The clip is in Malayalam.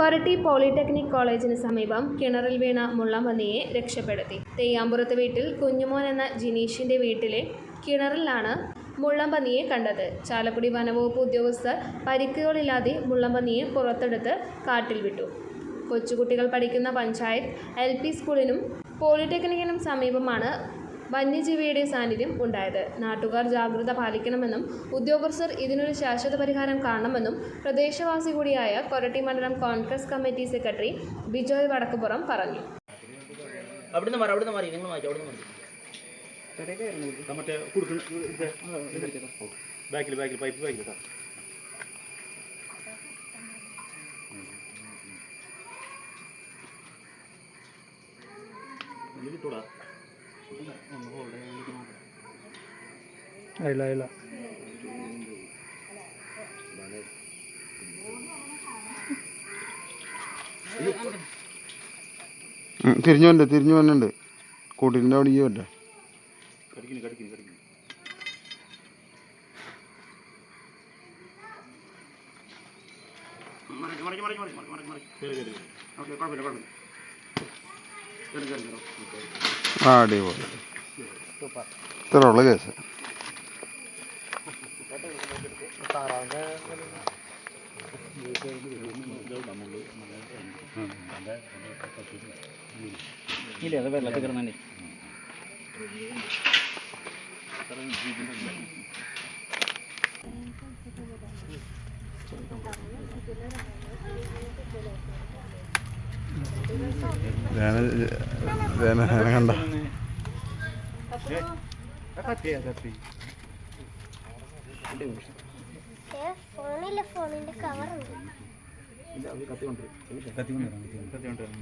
കൊരട്ടി പോളിടെക്നിക് കോളേജിന് സമീപം കിണറിൽ വീണ മുള്ളംപന്നിയെ രക്ഷപ്പെടുത്തി. തെയ്യാമ്പുറത്ത് വീട്ടിൽ കുഞ്ഞുമോൻ എന്ന ജിനീഷിന്റെ വീട്ടിലെ കിണറിലാണ് മുള്ളംപന്നിയെ കണ്ടത്. ചാലക്കുടി വനവകുപ്പ് ഉദ്യോഗസ്ഥർ പരിക്കുകളില്ലാതെ മുള്ളംപന്നിയെ പുറത്തെടുത്ത് കാട്ടിൽ വിട്ടു. കൊച്ചുകുട്ടികൾ പഠിക്കുന്ന പഞ്ചായത്ത് എൽ സ്കൂളിനും പോളിടെക്നിക്കിനും സമീപമാണ് വന്യജീവിയുടെ സാന്നിധ്യം ഉണ്ടായത്. നാട്ടുകാർ ജാഗ്രത പാലിക്കണമെന്നും ഉദ്യോഗസ്ഥർ ഇതിനൊരു ശാശ്വത പരിഹാരം കാണണമെന്നും പ്രദേശവാസി കൂടിയായ കൊരട്ടി മണ്ഡലം കോൺഗ്രസ് കമ്മിറ്റി സെക്രട്ടറി ബിജോയ് വടക്കുപുറം പറഞ്ഞു. അവിടുന്ന് മാറി അവിടുന്ന് മാറി. നിങ്ങൾ മാറ്റി അവിടുന്ന് മാറി മറ്റേ. ബാക്കിൽ ബാക്കിൽ പൈപ്പ് ബാക്കിൽ കേട്ടോ കിട്ടൂടാ ഇല്ല ഇല്ല. ഉം, തിരിഞ്ഞു വന്നെ തിരിഞ്ഞു വന്നുണ്ട് കൂട്ടിന്റെ അവിടെ ഈ കടിക്കുന്നു മറിക്ക് മറിക്ക് മറിക്ക് മറിക്ക് മറിക്ക് മറിക്ക്. ഓക്കെ കുഴപ്പമില്ല കുഴപ്പമില്ല. ആ അടിപൊളി. ഇത്ര ഉള്ള കേസ്. ഇല്ല അത് വെള്ളത്തിൽ കിടന്നെ കണ്ട. ഫോണിലെ ഫോണിന്റെ കവറുണ്ട് കത്തി കൊണ്ടുവരും